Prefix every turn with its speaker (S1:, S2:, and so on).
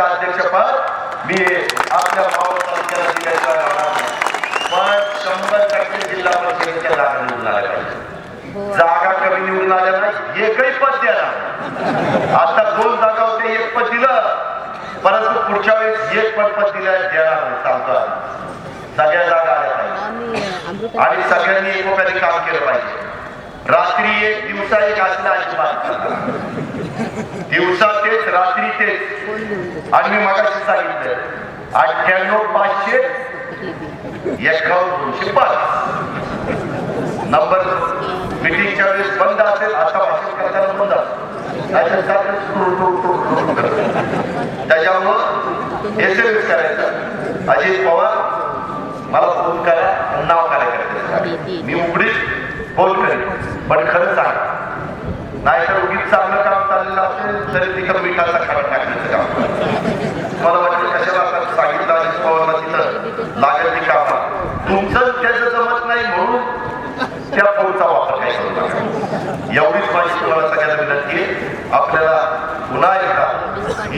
S1: पंचायतीचं अध्यक्षपद मी आपल्या मावळ तालुक्याला नाही. पण शंभर टक्के जिल्हा परिषदेच्या जागा निवडून आल्या पाहिजे जागा कमी निवडून आल्या नाही एकही पद देणार आता दोन जागा होते एक पद दिलं. परंतु पुढच्या वेळेस एक पण पद दिलं देणार नाही सांगतो. सगळ्या जागा आल्या पाहिजे आणि सगळ्यांनी एकोप्याने काम केलं पाहिजे. रात्री एक दिवसा एक असलं अजिबात. पाचशे तेच आणि मी मगाशी सांगितलं अठ्ठ्याण्णव पाचशे एकावन्न दोनशे पाच. नंबर मिटिंगच्या वेळेस बंद असेल आता भाषण करताना बंद असेल. त्याच्यामुळं एस एम एस करायचा अजित पवार मला फोन करा आणि नाव करायचं मी उघडीच फोन करेन पण खरं सांगा नाहीतर उगीच चांगलं काम असेल तरी तिथं मिठाचा खडा टाकण्याचं काम. मला वाटतं कशाला आता सांगितलं अजित पवारला तिथं लागेल ती काम. तुमचं त्याचं जमत नाही म्हणून त्या फोनचा वापर काय करू नका एवढीच माझी तुम्हाला सगळ्यांना विनंती आहे. आपल्याला पुन्हा एकदा